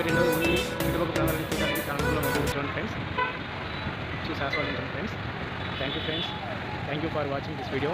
ఇవి రెండు ఓన్లీ చుట్టుపక్కల కావాలని చూడడానికి చాలా అనుకూలంగా చూడండి ఫ్రెండ్స్ చూసి ఆస్వాదించండి friends thank you friends thank you for watching this video